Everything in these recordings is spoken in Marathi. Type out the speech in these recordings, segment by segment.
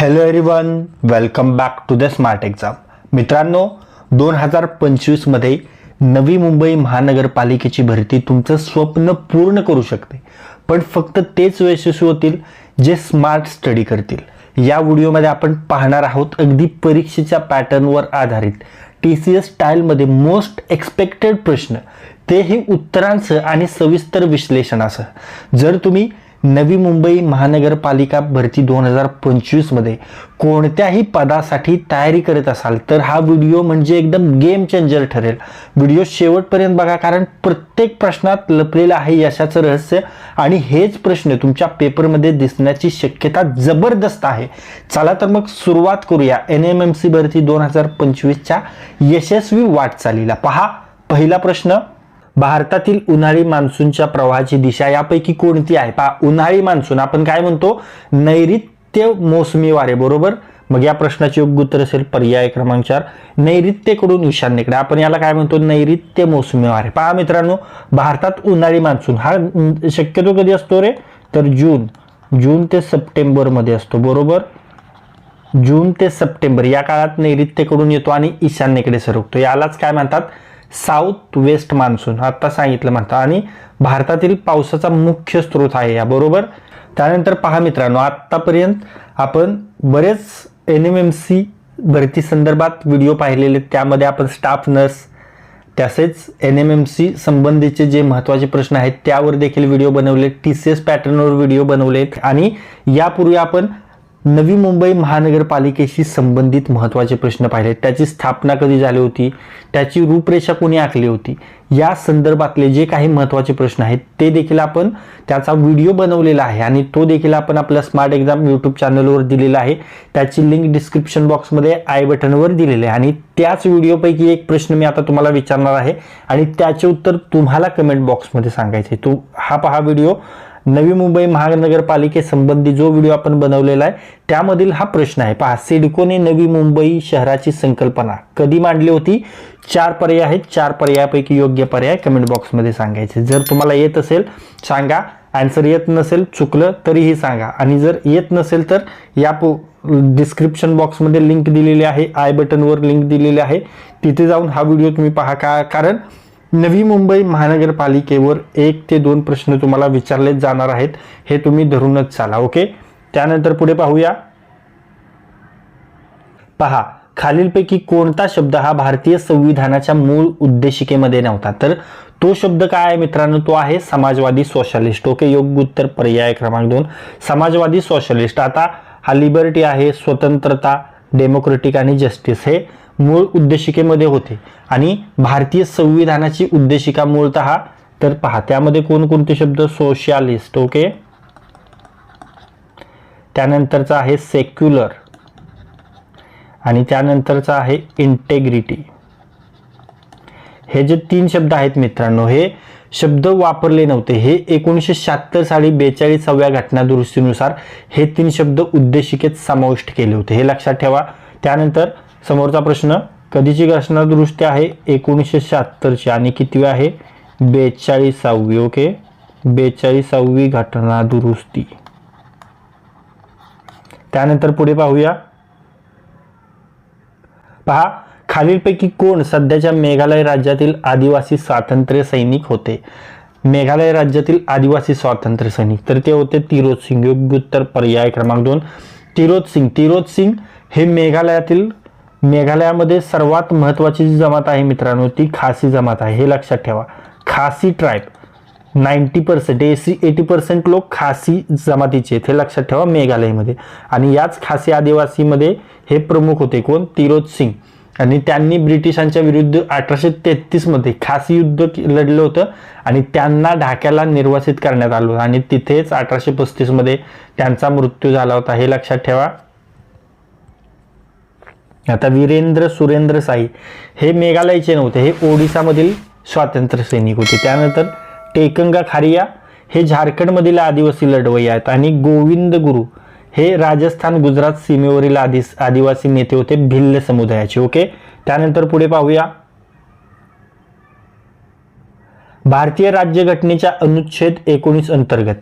Hello everyone welcome back to the smart exam मित्रांनो दोन हजार पंचवीसमध्ये नवी मुंबई महानगरपालिकेची भरती तुमचं स्वप्न पूर्ण करू शकते. पण फक्त तेच यशस्वी होतील जे स्मार्ट स्टडी करतील. या व्हिडिओमध्ये आपण पाहणार आहोत अगदी परीक्षेच्या पॅटर्नवर आधारित टी सी एस स्टाईलमध्ये मोस्ट एक्सपेक्टेड प्रश्न. तेही उत्तरांसह आणि सविस्तर विश्लेषणासह. जर तुम्ही नवी मुंबई महानगरपालिका भरती दोन हजार पंचवीसमध्ये कोणत्याही पदासाठी तयारी करत असाल तर हा व्हिडिओ म्हणजे एकदम गेम चेंजर ठरेल. व्हिडिओ शेवटपर्यंत बघा कारण प्रत्येक प्रश्नात लपलेलं आहे यशाचं रहस्य आणि हेच प्रश्न तुमच्या पेपरमध्ये दिसण्याची शक्यता जबरदस्त आहे. चला तर मग सुरुवात करूया. एन एम एम सी भरती दोन हजार पंचवीसच्या यशस्वी वाटचालीला. पहा पहिला प्रश्न भारतातील उन्हाळी मान्सूनच्या प्रवाहाची दिशा यापैकी कोणती आहे? पहा उन्हाळी मान्सून आपण काय म्हणतो? नैऋत्य मोसमी वारे बरोबर? मग या प्रश्नाचे योग्य उत्तर असेल पर्याय क्रमांक चार. नैऋत्येकडून ईशान्येकडे आपण याला काय म्हणतो? नैऋत्य मोसमी वारे पहा मित्रांनो भारतात उन्हाळी मान्सून हा शक्यतो कधी असतो रे? तर जून जून ते सप्टेंबरमध्ये असतो बरोबर? जून ते सप्टेंबर या काळात नैऋत्येकडून येतो आणि ईशान्येकडे सरकतो. यालाच काय म्हणतात? साऊथ वेस्ट मान्सून आत्ता सांगितलं म्हणतात आणि भारतातील पावसाचा मुख्य स्रोत आहे याबरोबर त्यानंतर पहा मित्रांनो आत्तापर्यंत आपण बरेच एन एम एम सी भरती संदर्भात व्हिडिओ पाहिलेले आहेत. त्यामध्ये आपण स्टाफ नर्स तसेच एन एम एम सी संबंधीचे जे महत्त्वाचे प्रश्न आहेत त्यावर देखील व्हिडिओ बनवले टी सी एस पॅटर्नवर व्हिडिओ बनवलेत. आणि यापूर्वी आपण नवी मुंबई महानगरपालिकेशी संबंधित महत्त्वाचे प्रश्न पाहिले. त्याची स्थापना कधी झाली होती? त्याची रूपरेषा कोणी आखली होती? या संदर्भातले जे काही महत्त्वाचे प्रश्न आहेत ते देखील आपण त्याचा व्हिडिओ बनवलेला आहे आणि तो देखील आपण आपल्या स्मार्ट एक्झाम यूट्यूब चॅनलवर दिलेला आहे. त्याची लिंक डिस्क्रिप्शन बॉक्समध्ये आय बटनवर दिलेले आहे. आणि त्याच व्हिडिओपैकी एक प्रश्न मी आता तुम्हाला विचारणार आहे आणि त्याचे उत्तर तुम्हाला कमेंट बॉक्समध्ये सांगायचे तो हा पहा व्हिडिओ. नवी मुंबई महानगरपालिकेसंबंधी जो व्हिडिओ आपण बनवलेला आहे त्यामधील हा प्रश्न आहे. पहा सिडकोने नवी मुंबई शहराची संकल्पना कधी मांडली होती? चार पर्याय आहेत. चार पर्यायापैकी योग्य पर्याय कमेंट बॉक्समध्ये सांगायचे. जर तुम्हाला येत असेल सांगा. आन्सर येत नसेल चुकलं तरीही सांगा. आणि जर येत नसेल तर या डिस्क्रिप्शन बॉक्समध्ये लिंक दिलेली आहे. आय बटनवर लिंक दिलेली आहे. तिथे जाऊन हा व्हिडिओ तुम्ही पहा. का कारण नवी मुंबई महानगरपालिकेवर एक ते दोन प्रश्न तुम्हाला विचारले जाणार आहेत. हे तुम्ही धरूनच चाला ओके? त्यानंतर पुढे पाहूया. पहा खालीलपैकी कोणता शब्द हा भारतीय संविधानाच्या मूळ उद्देशिकेमध्ये नव्हता? तर तो शब्द काय आहे मित्रांनो? तो आहे समाजवादी सोशलिस्ट ओके? योग्य उत्तर पर्याय क्रमांक दोन. समाजवादी सोशलिस्ट. आता हा लिबर्टी आहे स्वतंत्रता डेमोक्रेटिक आणि जस्टिस. हे मूळ उद्देशिकेमध्ये होते. आणि भारतीय संविधानाची उद्देशिका मूळतः तर पहा त्यामध्ये कोणकोणते शब्द? सोशलिस्ट ओके त्यानंतरचा आहे सेक्युलर आणि त्यानंतरचा आहे इंटेग्रिटी हे जे तीन शब्द आहेत मित्रांनो हे शब्द वापरले नव्हते. हे एकोणीसशे शहात्तर साली बेचाळीसाव्या घटना दुरुस्तीनुसार हे तीन शब्द उद्देशिकेत समाविष्ट केले होते. हे लक्षात ठेवा. त्यानंतर समोरचा प्रश्न कधीची घटना आहे? एकोणीसशे शहात्तरची. आणि कितवी आहे? बेचाळीसावी ओके? बेचाळीसावी घटना दुरुस्ती. त्यानंतर पुढे पाहूया. पहा खालीलपैकी कोण सध्याच्या मेघालय राज्यातील आदिवासी स्वातंत्र्य सैनिक होते? मेघालय राज्यातील आदिवासी स्वातंत्र्य सैनिक. तर ते होते तिरोज सिंग. योग्य उत्तर पर्याय क्रमांक दोन. तिरोज सिंग. तिरोज सिंग हे मेघालयातील मेघालयामध्ये सर्वात महत्त्वाची जी जमात आहे मित्रांनो ती खासी जमात आहे. हे लक्षात ठेवा. खासी ट्राईब. नाईन्टी पर्सेंट एसी एटी पर्सेंट लोक खासी जमातीचे आहेत. हे लक्षात ठेवा मेघालयमध्ये. आणि याच खासी आदिवासीमध्ये हे प्रमुख होते कोण? तिरोज सिंग. आणि त्यांनी ब्रिटिशांच्या विरुद्ध अठराशे तेहतीसमध्ये खासी युद्ध लढलं होतं आणि त्यांना ढाक्याला निर्वासित करण्यात आलं होतं. आणि तिथेच अठराशे पस्तीसमध्ये त्यांचा मृत्यू झाला होता. हे लक्षात ठेवा. आता वीरेंद्र सुरेंद्र साई हे मेघालयचे नव्हते हे ओडिसामधील स्वातंत्र्य सैनिक होते. त्यानंतर टेकंगा खारिया हे झारखंडमधील आदिवासी लढवई आहेत आणि गोविंद गुरु हे राजस्थान गुजरात सीमेवरील आदि आदिवासी नेते होते भिल्ल समुदायाचे. ओके? त्यानंतर पुढे पाहूया. भारतीय राज्यघटनेच्या अनुच्छेद एकोणीस अंतर्गत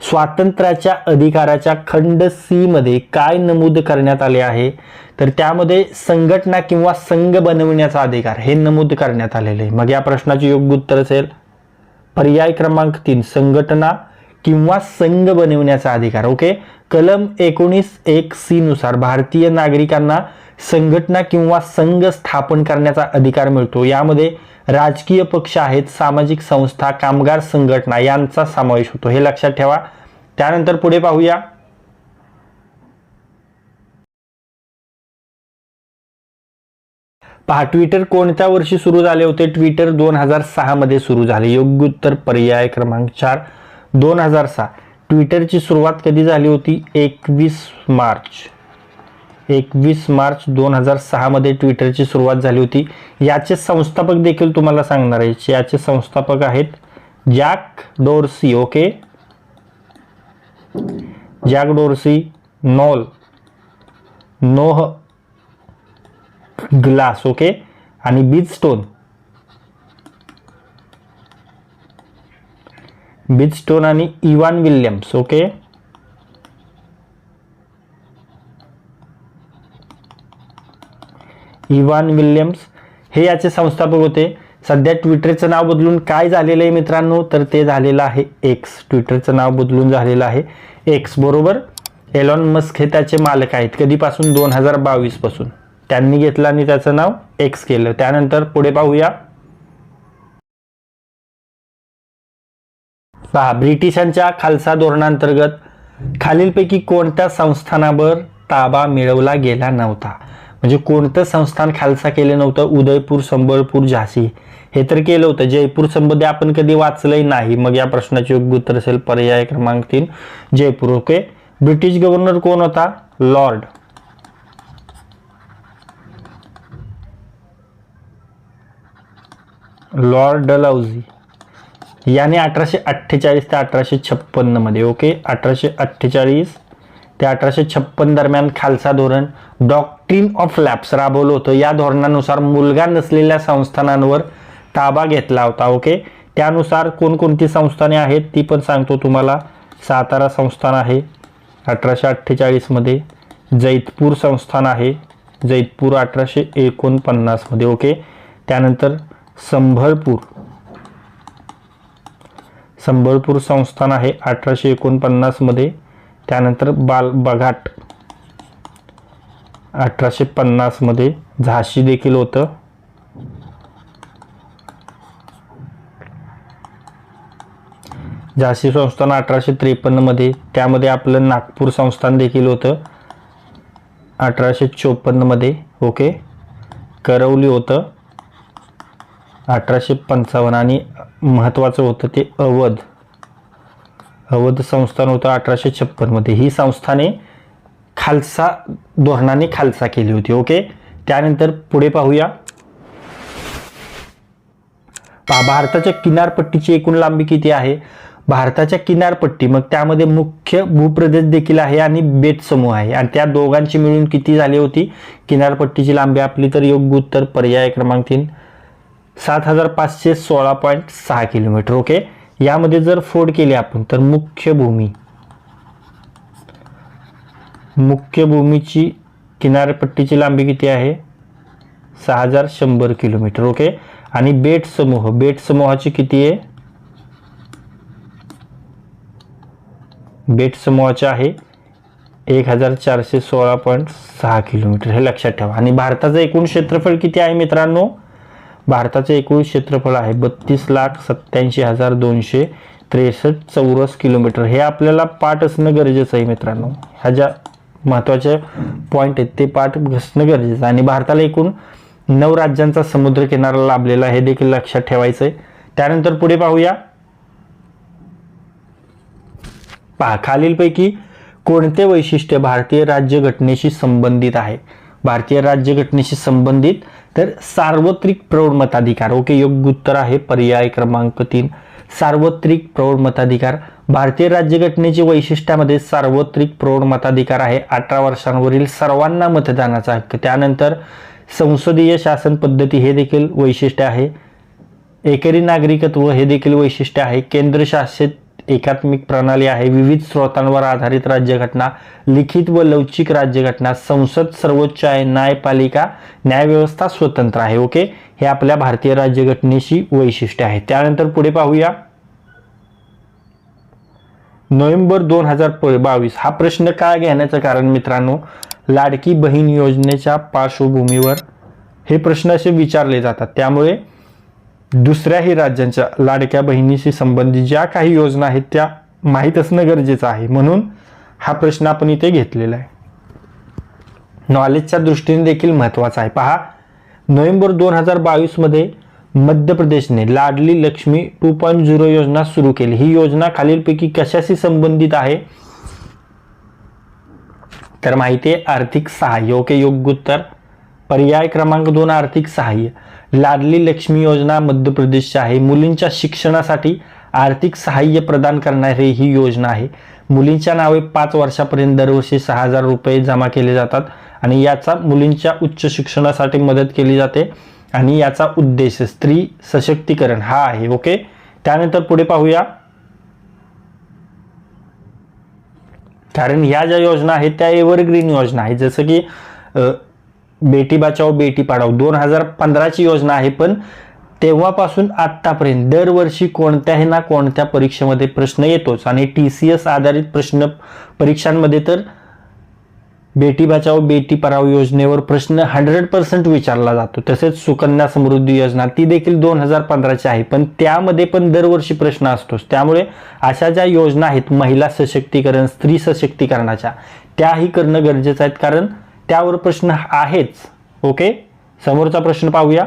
स्वातंत्र्याच्या अधिकाराच्या खंड सी मध्ये काय नमूद करण्यात आले आहे? तर त्यामध्ये संघटना किंवा संघ बनविण्याचा अधिकार हे नमूद करण्यात आलेले आहे. मग या प्रश्नाचे योग्य उत्तर असेल. पर्याय क्रमांक तीन संघटना किंवा संघ बनविण्याचा अधिकार. ओके? कलम एकोणीस एक सी नुसार भारतीय नागरिकांना संघटना किंवा संघ स्थापन करण्याचा अधिकार मिळतो. यामध्ये राजकीय पक्ष आहेत सामाजिक संस्था कामगार संघटना यांचा समावेश होतो. हे लक्षात ठेवा. त्यानंतर पुढे पाहूया. पहा ट्विटर कोणत्या वर्षी सुरू झाले होते? ट्विटर दोन हजार सहा मध्ये सुरू झाले. योग्य उत्तर पर्याय क्रमांक चार दोन हजार सहा. ट्विटरची सुरुवात कधी झाली होती? एकवीस मार्च. एकवीस मार्च दोन हजार सहामध्ये ट्विटरची सुरुवात झाली होती. याचे संस्थापक देखील तुम्हाला सांगणार आहे याचे संस्थापक आहेत Jack Dorsey okay? Jack Dorsey knoll Noah Glass okay? आणि बीज स्टोन बीज स्टोन आणि Evan Williams okay? Evan Williams हे याचे संस्थापक होते. सध्या ट्विटरचं नाव बदलून काय झालेलं आहे मित्रांनो? तर ते झालेलं आहे एक्स ट्विटरचं नाव बदलून झालेलं आहे एक्स बरोबर? एलॉन मस्क हे त्याचे मालक आहेत. कधीपासून? दोन हजार बावीसपासून. त्यांनी घेतलं आणि त्याचं नाव एक्स केलं. त्यानंतर पुढे पाहूया. पहा ब्रिटिशांच्या खालसा धोरणांतर्गत खालीलपैकी कोणत्या संस्थानावर ताबा मिळवला गेला नव्हता? म्हणजे कोणतं संस्थान खालसा केलं नव्हतं? उदयपूर संबळपूर झाशी. हे तर केलं होतं. जयपूर संबंधी आपण कधी वाचलंही नाही. मग या प्रश्नाचे योग्य उत्तर असेल. पर्याय क्रमांक तीन जयपूर. ओके ब्रिटिश गव्हर्नर कोण होता? लॉर्ड लॉर्ड डलाउजी याने अठराशे अठ्ठेचाळीस ते अठराशे छप्पन्नमध्ये ओके अठराशे अठ्ठेचाळीस ते अठराशे छप्पन दरम्यान खालसा धोरण डॉक्ट्रीन ऑफ लॅप्स राबवलं होतं. या धोरणानुसार मुलगा नसलेल्या संस्थानांवर ताबा घेतला होता ओके त्यानुसार कोणकोणती संस्थाने आहेत ती पण सांगतो तुम्हाला. सातारा संस्थान आहे अठराशे अठ्ठेचाळीसमध्ये जैतपूर संस्थान आहे जैतपूर अठराशे एकोणपन्नासमध्ये ओके त्यानंतर संभळपूर. संभळपूर संस्थान आहे अठराशे एकोणपन्नासमध्ये त्यानंतर बाल बघाट. अठराशे पन्नासमध्ये झाशी देखील होतं. झाशी संस्थान अठराशे त्रेपन्नमध्ये त्यामध्ये आपलं नागपूर संस्थान देखील होतं. अठराशे चोपन्नमध्ये ओके. करवली होतं. अठराशे पंचावन्न आणि महत्त्वाचं होतं ते अवध. अवध संस्थान होतं अठराशे छप्पनमध्ये ही संस्थाने खालसा धोरणाने खालसा केली होती. ओके त्यानंतर पुढे पाहूया. भारताच्या किनारपट्टीची एकूण लांबी किती आहे? भारताच्या किनारपट्टी मग त्यामध्ये मुख्य भूप्रदेश देखील आहे आणि बेट समूह आहे. आणि त्या दोघांची मिळून किती झाली होती? किनारपट्टीची लांबी आपली तर योग्य उत्तर पर्याय क्रमांक तीन. सात हजार पाचशे सोळा पॉईंट सहा किलोमीटर. ओके यामध्ये जर फोड केली आपण तर मुख्य भूमी मुख्य भूमीची किनारपट्टीची लांबी किती आहे? सहा हजार शंभर किलोमीटर ओके? आणि बेट समूह बेट समूहाची किती आहे? बेट समूहाचे आहे एक हजार चारशे सोळा पॉईंट सहा किलोमीटर हे लक्षात ठेवा. आणि भारताचं एकूण क्षेत्रफळ किती आहे मित्रांनो? भारताचे एकूण क्षेत्रफळ आहे बत्तीस लाख सत्त्याऐंशी हजार दोनशे त्रेसष्ट चौरस किलोमीटर. हे आपल्याला पाठ असणं गरजेचं आहे मित्रांनो. ह्या ज्या महत्त्वाचे पॉईंट आहेत ते पाठ असणं गरजेचं आहे. आणि भारताला एकूण नऊ राज्यांचा समुद्रकिनारा लाभलेला हे देखील लक्षात ठेवायचं आहे. त्यानंतर पुढे पाहूया. पहा खालीलपैकी कोणते वैशिष्ट्य भारतीय राज्यघटनेशी संबंधित आहे? भारतीय राज्यघटनेशी संबंधित तर सार्वत्रिक प्रौढ मताधिकार. ओके योग्य उत्तर आहे. पर्याय क्रमांक तीन. सार्वत्रिक प्रौढ मताधिकार. भारतीय राज्यघटनेची वैशिष्ट्यामध्ये सार्वत्रिक प्रौढ मताधिकार आहे. अठरा वर्षांवरील सर्वांना मतदानाचा हक्क. त्यानंतर संसदीय शासन पद्धती हे देखील वैशिष्ट्य आहे. एकेरी नागरिकत्व हे देखील वैशिष्ट्य आहे. केंद्रशासित एकात्मिक प्रणाली आहे. विविध स्रोतांवर आधारित राज्यघटना लिखित व लवचिक राज्यघटना संसद सर्वोच्च आहे न्यायपालिका न्यायव्यवस्था स्वतंत्र आहे ओके? हे आपल्या भारतीय राज्यघटनेशी वैशिष्ट्य आहे. त्यानंतर पुढे पाहूया. नोव्हेंबर दोन हजार बावीस हा प्रश्न काय घेण्याचं कारण मित्रांनो लाडकी बहीण योजनेच्या पार्श्वभूमीवर हे प्रश्न असे विचारले जातात. त्यामुळे दुसऱ्याही राज्यांच्या लाडक्या बहिणीशी संबंधित ज्या काही योजना आहेत त्या माहीत असणं गरजेचं आहे. म्हणून हा प्रश्न आपण इथे घेतलेला आहे. नॉलेजच्या दृष्टीने देखील महत्त्वाचा आहे. पहा नोव्हेंबर दोन हजार बावीसमध्ये मध्य प्रदेशने Ladli Laxmi two point zero योजना सुरू केली. ही योजना खालीलपैकी कशाशी संबंधित आहे? तर माहिती आहे आर्थिक सहाय्य. ओके योग्य उत्तर. पर्याय क्रमांक दोन आर्थिक सहाय्य. लाडली लक्ष्मी योजना मध्य प्रदेशची आहे. मुलींच्या शिक्षणासाठी आर्थिक सहाय्य प्रदान करणारी ही योजना आहे. मुलींच्या नावे पाच वर्षापर्यंत दरवर्षी सहा हजार रुपये जमा केले जातात आणि याचा मुलींच्या उच्च शिक्षणासाठी मदत केली जाते आणि याचा उद्देश स्त्री सशक्तीकरण हा आहे. ओके? त्यानंतर पुढे पाहूया. कारण ह्या ज्या योजना आहेत त्या एव्हरग्रीन योजना आहेत. जसं की बेटी बचाओ बेटी पढाओ दोन हजार पंधराची योजना आहे पण तेव्हापासून आत्तापर्यंत दरवर्षी कोणत्याही ना कोणत्या परीक्षेमध्ये प्रश्न येतोच. आणि टी सी एस आधारित प्रश्न परीक्षांमध्ये तर बेटी बचाओ बेटी पढाओ योजनेवर प्रश्न हंड्रेड पर्सेंट विचारला जातो. तसेच सुकन्या समृद्धी योजना ती देखील दोन हजार पंधराची आहे पण त्यामध्ये पण दरवर्षी प्रश्न असतोच. त्यामुळे अशा ज्या योजना आहेत महिला सशक्तीकरण स्त्री सशक्तीकरणाच्या त्याही करणं गरजेचं आहे कारण त्यावर प्रश्न आहेच. ओके समोरचा प्रश्न पाहूया.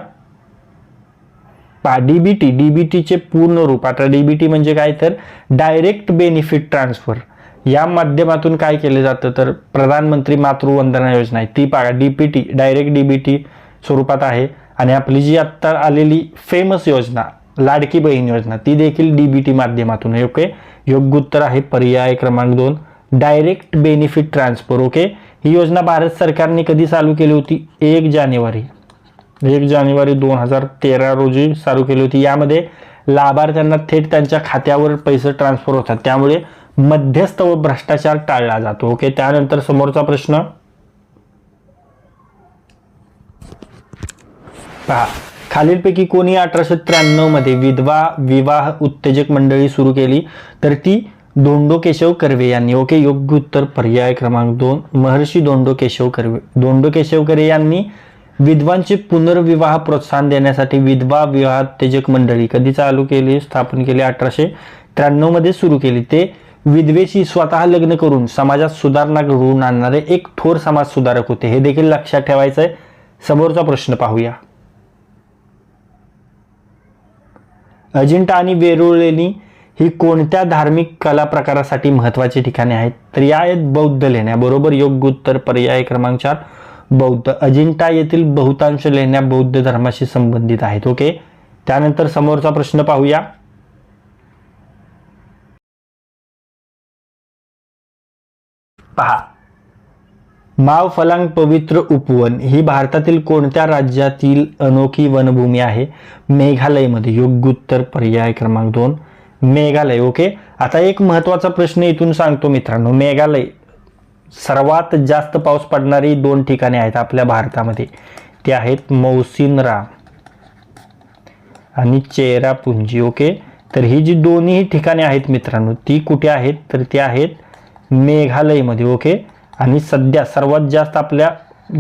पहा डीबीटी डीबीटीचे पूर्ण रूप. आता डीबीटी म्हणजे काय? तर डायरेक्ट बेनिफिट ट्रान्सफर या माध्यमातून काय केले जातं? तर प्रधानमंत्री मातृवंदना योजना आहे. ती पहा डीपीटी डायरेक्ट डीबीटी स्वरूपात आहे. आणि आपली जी आत्ता आलेली फेमस योजना लाडकी बहीण योजना ती देखील डीबीटी माध्यमातून ओके योग्य उत्तर आहे. पर्याय क्रमांक दोन. डायरेक्ट बेनिफिट ट्रान्सफर ओके ही योजना भारत सरकारने कधी चालू केली होती? एक जानेवारी. एक जानेवारी दोन हजार तेरा रोजी चालू केली होती. यामध्ये लाभार्थ्यांना थेट त्यांच्या खात्यावर पैसे ट्रान्सफर होतात. त्यामुळे मध्यस्थ व भ्रष्टाचार टाळला जातो. ओके त्यानंतर समोरचा प्रश्न. पहा खालीलपैकी कोणी अठराशे त्र्याण्णवमध्ये विधवा विवाह उत्तेजक मंडळी सुरू केली? तर ती दोंडो केशव कर्वे यांनी ओके योग्य उत्तर पर्याय क्रमांक दोन महर्षी दोंडो केशव कर्वे. दोंडो केशव कर्वे यांनी विधवांचे पुनर्विवाह प्रोत्साहन देण्यासाठी विधवा विवाह उत्तेजक मंडळी कधी चालू केली स्थापन केली? अठराशे त्र्याण्णवमध्ये सुरू केली. ते विधवेशी स्वतः लग्न करून समाजात सुधारणा घडवून आणणारे एक थोर समाज सुधारक होते. हे देखील लक्षात ठेवायचं आहे समोरचा प्रश्न पाहूया. अजिंठा आणि वेरुळलेणी ही कोणत्या धार्मिक कला प्रकारासाठी महत्वाची ठिकाणे आहेत? तर या आहेत बौद्ध लेण्या. बरोबर? योग्य उत्तर पर्याय क्रमांक चार बौद्ध. अजिंठा येथील बहुतांश लेण्या बौद्ध धर्माशी संबंधित आहेत. ओके? त्यानंतर समोरचा प्रश्न पाहूया. पहा. माव फलांग पवित्र उपवन. ही भारतातील कोणत्या राज्यातील अनोखी वनभूमी आहे? मेघालयमध्ये. योग्य उत्तर पर्याय क्रमांक दोन. मेघालय ओके आता एक महत्त्वाचा प्रश्न इथून सांगतो मित्रांनो मेघालय. सर्वात जास्त पाऊस पडणारी दोन ठिकाणे आहेत आपल्या भारतामध्ये. ते आहेत मौसिनराम आणि चेरापुंजी ओके तर ही जी दोन्ही ठिकाणे आहेत मित्रांनो ती कुठे आहेत? तर ती आहेत मेघालयमध्ये ओके आणि सध्या सर्वात जास्त आपल्या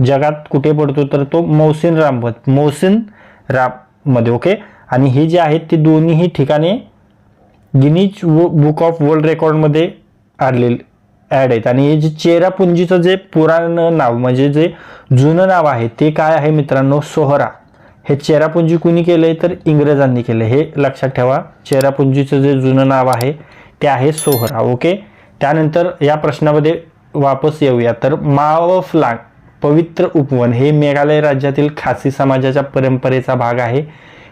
जगात कुठे पडतो तर तो मौसिनराम मौसिन राममध्ये ओके आणि ही जी आहेत ती दोन्हीही ठिकाणे गिनीज बुक ऑफ वर्ल्ड रेकॉर्डमध्ये आलेले ॲड आहेत. आणि हे जे चेरापुंजीचं जे पुराण नाव म्हणजे जे जुनं नाव आहे ते काय आहे मित्रांनो? सोहरा. हे चेरापुंजी कुणी केलं आहे तर इंग्रजांनी केलं हे लक्षात ठेवा चेरापुंजीचं जे जुनं नाव आहे ते आहे सोहरा ओके? त्यानंतर या प्रश्नामध्ये वापस येऊया. तर मावफलांग पवित्र उपवन हे मेघालय राज्यातील खासी समाजाच्या परंपरेचा भाग आहे.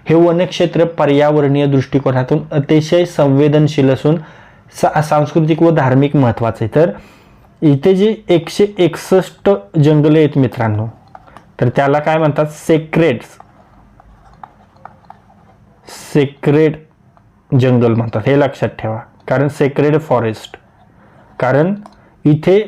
हे वनक्षेत्र पर्यावरणीय दृष्टिकोनातून अतिशय संवेदनशील असून सा सांस्कृतिक व धार्मिक महत्त्वाचं आहे. तर इथे जे एकशे एकसष्ट जंगले आहेत मित्रांनो तर त्याला काय म्हणतात? सेक्रेड सेक्रेड जंगल म्हणतात. हे लक्षात ठेवा. कारण सेक्रेड फॉरेस्ट कारण इथे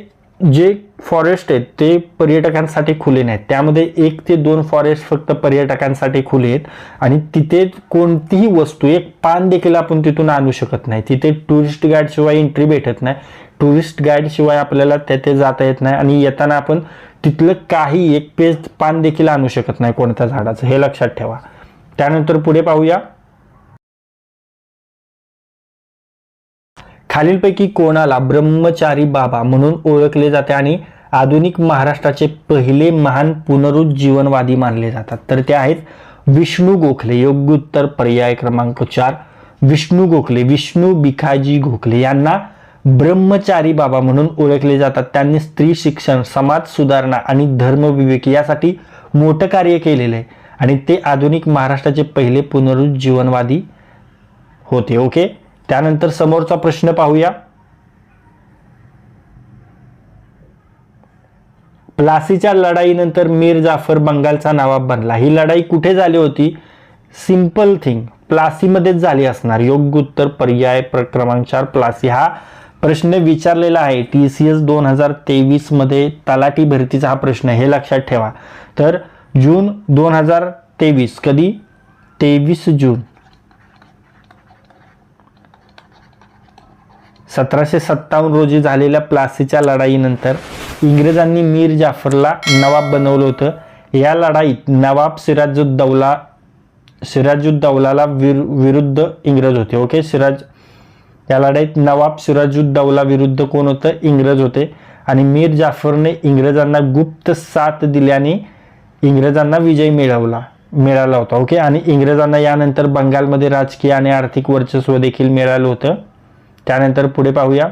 जे फॉरेस्ट आहेत ते पर्यटकांसाठी खुले नाहीत. त्यामध्ये एक ते दोन फॉरेस्ट फक्त पर्यटकांसाठी खुले आहेत. आणि तिथे कोणतीही वस्तू एक पान देखील आपण तिथून आणू शकत नाही. तिथे टुरिस्ट गाईडशिवाय एंट्री भेटत नाही. टुरिस्ट गाईडशिवाय आपल्याला तेथे जाता येत नाही आणि येताना आपण तिथलं काही एक पेज पान देखील आणू शकत नाही कोणत्या झाडाचं. हे लक्षात ठेवा. त्यानंतर पुढे पाहूया. खालीलपैकी कोणाला ब्रह्मचारी बाबा म्हणून ओळखले जाते आणि आधुनिक महाराष्ट्राचे पहिले महान पुनरुज्जीवनवादी मानले जातात. तर ते आहेत विष्णू गोखले योग्य उत्तर पर्याय क्रमांक चार. विष्णू गोखले विष्णू बिखाजी गोखले यांना ब्रह्मचारी बाबा म्हणून ओळखले जातात. त्यांनी स्त्री शिक्षण समाज सुधारणा आणि धर्मविवेक यासाठी मोठं कार्य केलेलं आहे आणि ते आधुनिक महाराष्ट्राचे पहिले पुनरुज्जीवनवादी होते. ओके? त्यानंतर समोरचा प्रश्न पाहूया. प्लासीच्या लढाईनंतर मीर जाफर बंगालचा नवाब बनला. ही लढाई कुठे झाली होती? सिंपल थिंग प्लासीमध्येच झाली असणार. योग्य उत्तर पर्याय प्र- क्रमांक चार प्लासी. हा प्रश्न विचारलेला आहे. टी सी एस दोन हजार तेवीसमध्ये तलाठी भरतीचा हा प्रश्न हे लक्षात ठेवा. तर जून दोन हजार तेवीस कधी? तेवीस जून. सतराशे सत्तावन्न रोजी झालेल्या प्लासीच्या लढाईनंतर इंग्रजांनी मीर जाफरला नवाब बनवलं होतं. या लढाईत नवाब सिराजुद्दौला सिराजुद्दौलाला विर विरुद्ध इंग्रज होते. ओके सिराज या लढाईत नवाब सिराजुद्दौला विरुद्ध कोण होतं? इंग्रज होते. आणि मीर जाफरने इंग्रजांना गुप्त साथ दिल्याने इंग्रजांना विजय मिळवला मिळाला होता. ओके आणि इंग्रजांना यानंतर बंगालमध्ये राजकीय आणि आर्थिक वर्चस्व देखील मिळालं होतं. त्यानंतर पुढे पाहूया.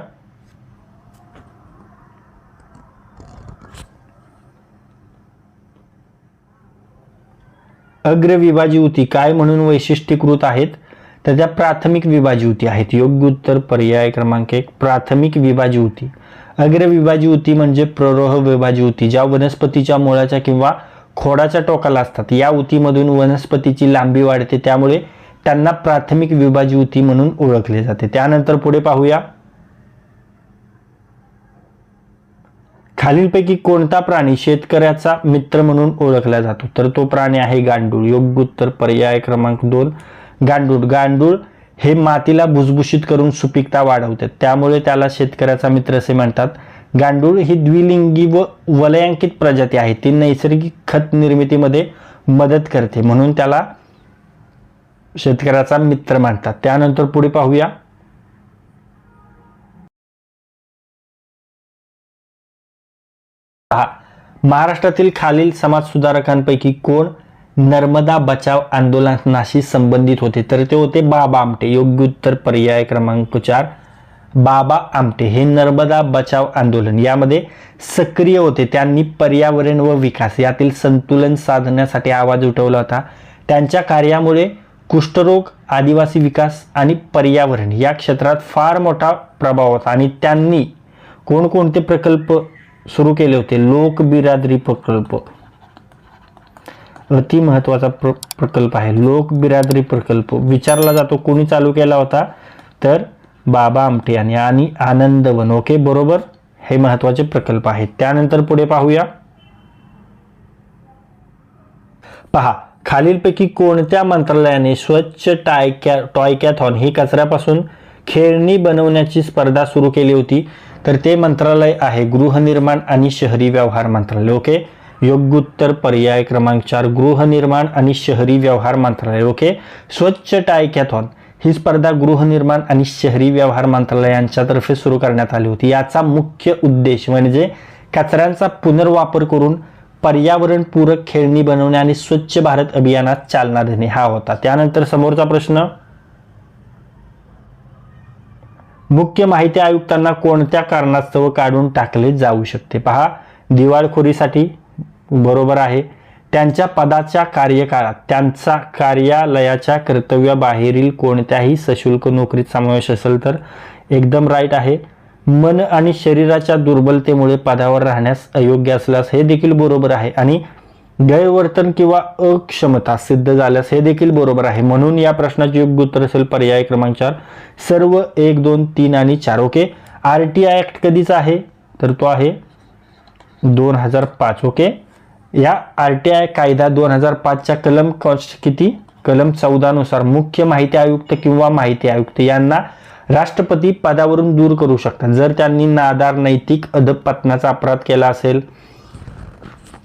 अग्रविभाजी काय म्हणून वैशिष्ट्यीकृत आहेत? तर त्या प्राथमिक विभाजी आहेत. योग्य उत्तर पर्याय क्रमांक एक प्राथमिक विभाजी अग्रविभाजीवती अग्रविभाजी उती म्हणजे प्ररोह विभाजीवती ज्या वनस्पतीच्या मुळाच्या किंवा खोडाच्या टोकाला असतात. या उतीमधून वनस्पतीची लांबी वाढते त्यामुळे त्यांना प्राथमिक विभाजीवती म्हणून ओळखले जाते. त्यानंतर पुढे पाहूया. खालीलपैकी कोणता प्राणी शेतकऱ्याचा मित्र म्हणून ओळखला जातो? तर तो प्राणी आहे गांडूळ. योग्य उत्तर पर्याय क्रमांक दोन गांडूळ. गांडूळ हे मातीला भुसभुशीत करून सुपीकता वाढवतात त्यामुळे त्याला शेतकऱ्याचा मित्र असे म्हणतात. गांडूळ ही द्विलिंगी व वलयांकित प्रजाती आहे. ती नैसर्गिक खत निर्मितीमध्ये मदत करते. म्हणून त्याला शेतकऱ्याचा मित्र मानतात. त्यानंतर पुढे पाहूया. महाराष्ट्रातील खालील समाज सुधारकांपैकी कोण नर्मदा बचाव आंदोलनाशी संबंधित होते? तर ते होते बाबा आमटे. योग्य उत्तर पर्याय क्रमांक चार. बाबा आमटे हे नर्मदा बचाव आंदोलन यामध्ये सक्रिय होते. त्यांनी पर्यावरण व विकास यातील संतुलन साधण्यासाठी आवाज उठवला होता. त्यांच्या कार्यामुळे कुष्ठरोग आदिवासी विकास आणि पर्यावरण या क्षेत्रात फार मोठा प्रभाव होता आणि त्यांनी कोणकोणते प्रकल्प सुरू केले होते? लोकबिरादरी प्रकल्प. अति महत्त्वाचा प्र प्रकल्प आहे. लोकबिरादरी प्रकल्प. विचारला जातो कोणी चालू केला होता? तर बाबा आमटे यांनी आणि आनंदवन ओके बरोबर? हे महत्त्वाचे प्रकल्प आहेत. त्यानंतर पुढे पाहूया. पहा खालीलपैकी कोणत्या मंत्रालयाने स्वच्छ टायकॅ टॉयकॅथॉन ही कचऱ्यापासून खेळणी बनवण्याची स्पर्धा सुरू केली होती. तर ते मंत्रालय आहे गृहनिर्माण आणि शहरी व्यवहार मंत्रालय. ओके? योग्य उत्तर पर्याय क्रमांक चार गृहनिर्माण आणि शहरी व्यवहार मंत्रालय. ओके? स्वच्छ टायकॅथॉन ही स्पर्धा गृहनिर्माण आणि शहरी व्यवहार मंत्रालयांच्यातर्फे सुरू करण्यात आली होती. याचा मुख्य उद्देश म्हणजे कचऱ्यांचा पुनर्वापर करून पर्यावरणपूरक खेळणी बनवणे आणि स्वच्छ भारत अभियानात चालना देणे हा होता. त्यानंतर समोरचा प्रश्न मुख्य माहिती आयुक्तांना कोणत्या कारणास्तव काढून टाकले जाऊ शकते? पहा दिवाळखोरीसाठी बरोबर आहे. त्यांच्या पदाच्या कार्यकाळात त्यांचा कार्यालयाच्या कर्तव्याबाहेरील कोणत्याही सशुल्क नोकरीत समावेश असेल तर एकदम राईट आहे. मन आणि शरीराच्या दुर्बलतेमुळे पदावर राहण्यास अयोग्य असल्यास हे देखील बरोबर आहे आणि गैरवर्तन किंवा अक्षमता सिद्ध झाल्यास हे देखील बरोबर आहे. म्हणून या प्रश्नाचे योग्य उत्तर असेल पर्याय क्रमांक चार. सर्व एक दोन तीन आणि चार. Okay? R T I act कधीचा आहे? तर तो आहे दोन हजार पाच. ओके? या आर टी आय कायदा दोन हजार पाचच्या कलम कॉस्ट किती? कलम चौदानुसार मुख्य माहिती आयुक्त किंवा माहिती आयुक्त यांना राष्ट्रपती पदावरून दूर करू शकतात. जर त्यांनी नादार नैतिक अधपतनाचा अपराध केला असेल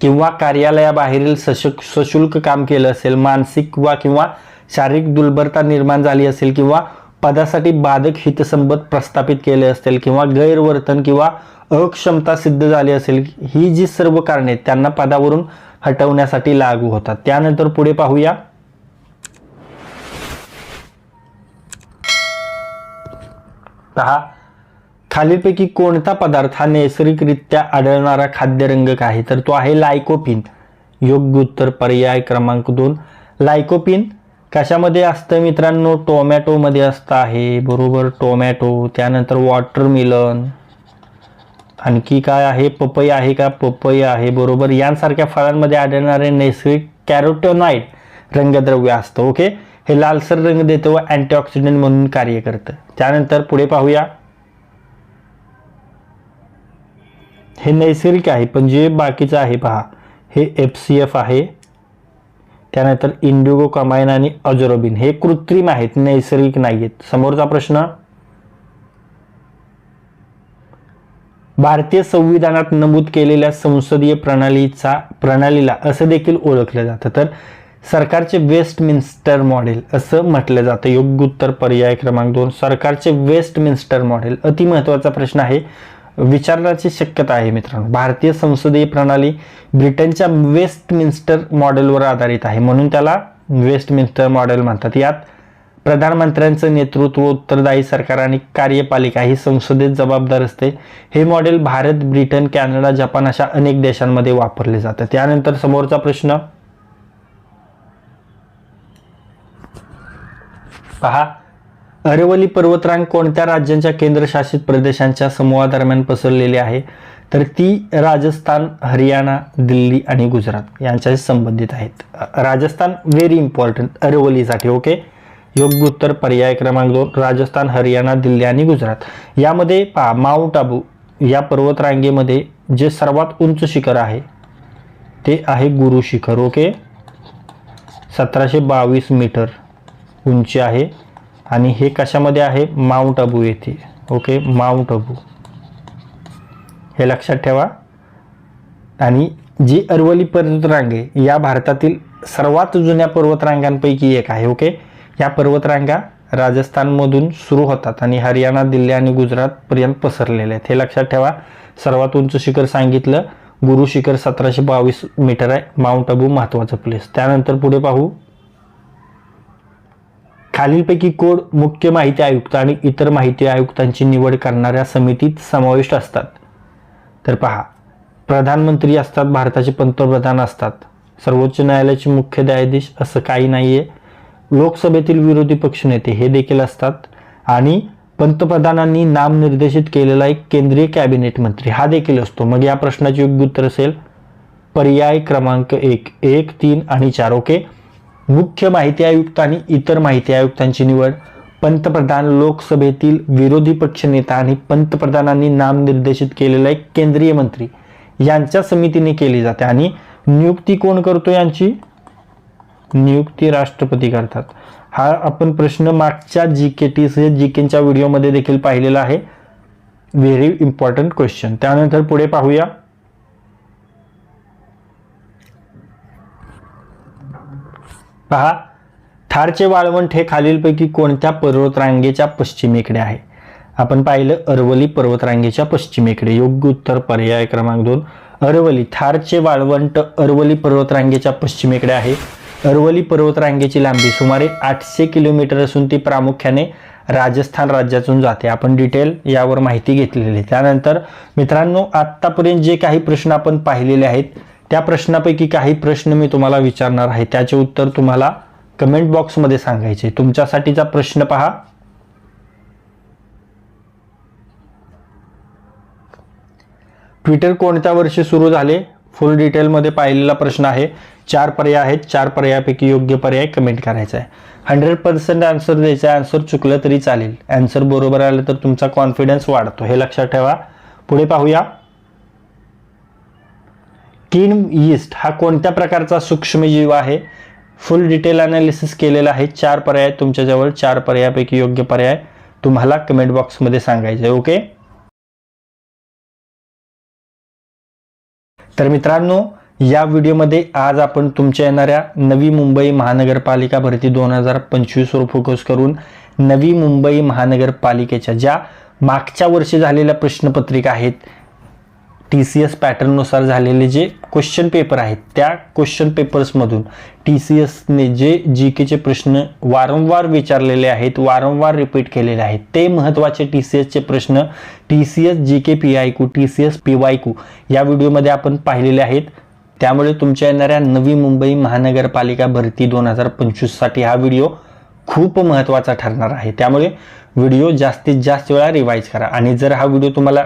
किंवा कार्यालयाबाहेरील सशक सशुल्क काम केलं असेल मानसिक वा किंवा शारीरिक दुर्बलता निर्माण झाली असेल किंवा पदासाठी बाधक हितसंबत प्रस्थापित केले असतील किंवा गैरवर्तन किंवा अक्षमता सिद्ध झाली असेल ही जी सर्व कारणे आहेत, त्यांना पदावरून हटवण्यासाठी लागू होतात. त्यानंतर पुढे पाहूया. पहा. खालीलपैकी कोणता पदार्थ हा नैसर्गिकरित्या आढळणारा खाद्यरंगक आहे? तर तो आहे लायकोपिन. योग्य उत्तर पर्याय क्रमांक दोन. लायकोपिन कशामध्ये असतं मित्रांनो? टोमॅटोमध्ये असतं आहे. बरोबर टोमॅटो. त्यानंतर वॉटरमेलन. आणखी काय आहे? पपई आहे का? पपई आहे. बरोबर यांसारख्या फळांमध्ये आढळणारे नैसर्गिक कॅरोटोनाईट रंगद्रव्य असतं. ओके? हे लालसर रंग देतं व अँटीऑक्सिडंट म्हणून कार्य करतं. त्यानंतर पुढे पाहूया. हे नैसर्गिक आहे पण जे बाकीचं आहे पहा. हे एफ सी एफ आहे. त्यानंतर इंडिगो कमाईन आणि अजोरोबिन हे कृत्रिम आहेत नैसर्गिक नाही आहेत समोरचा प्रश्न. भारतीय संविधानात नमूद केलेल्या संसदीय प्रणालीचा प्रणालीला असं देखील ओळखलं जातं. तर सरकारचे वेस्टमिन्स्टर मॉडेल असं म्हटलं जातं. योग्य उत्तर पर्याय क्रमांक दोन. सरकारचे वेस्टमिन्स्टर मॉडेल अति महत्त्वाचा प्रश्न आहे. विचारण्याची शक्यता आहे मित्रांनो. भारतीय संसदीय प्रणाली ब्रिटनच्या वेस्टमिन्स्टर मॉडेलवर आधारित आहे. म्हणून त्याला वेस्टमिन्स्टर मॉडेल म्हणतात. यात प्रधानमंत्र्यांचं नेतृत्व उत्तरदायी सरकार आणि कार्यपालिका ही संसदेत जबाबदार असते. हे model Bharat Britain Canada Japan अशा अनेक देशांमध्ये वापरले जातं त्यानंतर समोरचा प्रश्न पहा. अरवली पर्वतरांग कोणत्या राज्यांच्या केंद्रशासित प्रदेशांच्या समूहादरम्यान पसरलेली आहे? तर ती राजस्थान हरियाणा दिल्ली आणि गुजरात यांच्याशी संबंधित आहेत. राजस्थान व्हेरी इम्पॉर्टंट अरवलीसाठी ओके योग्य उत्तर पर्याय क्रमांक दोन राजस्थान हरियाणा दिल्ली आणि गुजरात. यामध्ये पहा माउंट आबू या पर्वतरांगेमध्ये जे सर्वात उंच शिखर आहे ते आहे गुरु शिखर ओके सतराशे बावीस मीटर. उंची आहे आणि हे कशामध्ये आहे? माउंट अबू येथे. ओके माउंट अबू हे लक्षात ठेवा. आणि जी अरवली पर्वतरांग आहे या भारतातील सर्वात जुन्या पर्वतरांगांपैकी एक आहे ओके या पर्वतरांगा राजस्थानमधून सुरू होतात आणि हरियाणा दिल्ली आणि गुजरातपर्यंत पसरलेले आहेत. हे लक्षात ठेवा. सर्वात उंच शिखर सांगितलं. गुरु शिखर सतराशे बावीस मीटर आहे. माउंट अबू महत्त्वाचं प्लेस त्यानंतर पुढे पाहू. खालीलपैकी कोड मुख्य माहिती आयुक्त आणि इतर माहिती आयुक्तांची निवड करणाऱ्या समितीत समाविष्ट असतात? तर पहा प्रधानमंत्री असतात भारताचे पंतप्रधान असतात. सर्वोच्च न्यायालयाचे मुख्य न्यायाधीश असं काही नाही आहे लोकसभेतील विरोधी पक्षनेते हे देखील असतात. आणि पंतप्रधानांनी नामनिर्देशित केलेला एक केंद्रीय कॅबिनेट मंत्री हा देखील असतो. मग या प्रश्नाचे योग्य उत्तर असेल? पर्याय क्रमांक एक एक तीन आणि चार. ओके? मुख्य माहिती आयुक्त आणि इतर माहिती आयुक्तांची निवड पंतप्रधान लोकसभेतील विरोधी पक्षनेता आणि पंतप्रधानांनी नामनिर्देशित केलेला एक केंद्रीय मंत्री यांच्या समितीने केली जाते. आणि नियुक्ती कोण करतो यांची? नियुक्ती राष्ट्रपती करतात. हा आपण प्रश्न मागच्या जी के टी सी जी केच्या व्हिडिओमध्ये देखील पाहिलेला आहे. व्हेरी इम्पॉर्टंट क्वेश्चन त्यानंतर पुढे पाहूया. पहा थारचे वाळवंट हे खालीलपैकी कोणत्या पर्वतरांगेच्या पश्चिमेकडे आहे? आपण पाहिलं अरवली पर्वतरांगेच्या पश्चिमेकडे. योग्य उत्तर पर्याय क्रमांक दोन. अरवली थारचे वाळवंट अरवली पर्वतरांगेच्या पश्चिमेकडे आहे. अरवली पर्वतरांगेची लांबी सुमारे आठशे किलोमीटर असून ती प्रामुख्याने राजस्थान राज्यातून जाते. आपण डिटेल यावर माहिती घेतलेली आहे. त्यानंतर मित्रांनो आत्तापर्यंत जे काही प्रश्न आपण पाहिलेले आहेत त्या प्रश्नापैकी काही प्रश्न मी तुम्हाला विचारणार आहे. त्याचे उत्तर तुम्हाला कमेंट बॉक्समध्ये सांगायचे तुमच्यासाठीचा प्रश्न पहा. ट्विटर कोणत्या वर्षी सुरू झाले? फुल डिटेलमध्ये पाहिलेला प्रश्न आहे. चार पर्याय आहेत. चार पर्यायापैकी योग्य पर्याय कमेंट करायचा आहे. हंड्रेड पर्सेंट आन्सर द्यायचा आहे. आन्सर चुकलं तरी चालेल. आन्सर बरोबर आलं तर तुमचा कॉन्फिडन्स वाढतो. हे लक्षात ठेवा. पुढे पाहूया. टीन यीस्ट हा कोणत्या प्रकारचा सूक्ष्मजीव आहे? फुल डिटेल अनालिसिस केलेला आहे. चार पर्याय तुमच्याजवळ चार पर्यायापैकी योग्य पर्याय तुम्हाला कमेंट बॉक्समध्ये सांगायचं आहे ओके तर मित्रांनो या व्हिडिओमध्ये आज आपण तुमच्या येणाऱ्या नवी मुंबई महानगरपालिका भरती दोन हजार पंचवीसवर फोकस करून नवी मुंबई महानगरपालिकेच्या ज्या मागच्या वर्षी झालेल्या प्रश्नपत्रिका आहेत टी सी एस पॅटर्ननुसार झालेले जे क्वेश्चन पेपर आहेत त्या क्वेश्चन पेपर्समधून टी सी एसने जे जी केचे प्रश्न वारंवार विचारलेले आहेत वारंवार रिपीट केलेले आहेत ते महत्त्वाचे टी सी एसचे प्रश्न T C S G K P I Q T C S P Y Q या व्हिडिओमध्ये आपण पाहिलेले आहेत. त्यामुळे तुमच्या येणाऱ्या नवी मुंबई महानगरपालिका भरती दोन हजार पंचवीससाठी हा व्हिडिओ खूप महत्त्वाचा ठरणार आहे. त्यामुळे व्हिडिओ जास्तीत जास्त वेळा रिवाईज करा. आणि जर हा व्हिडिओ तुम्हाला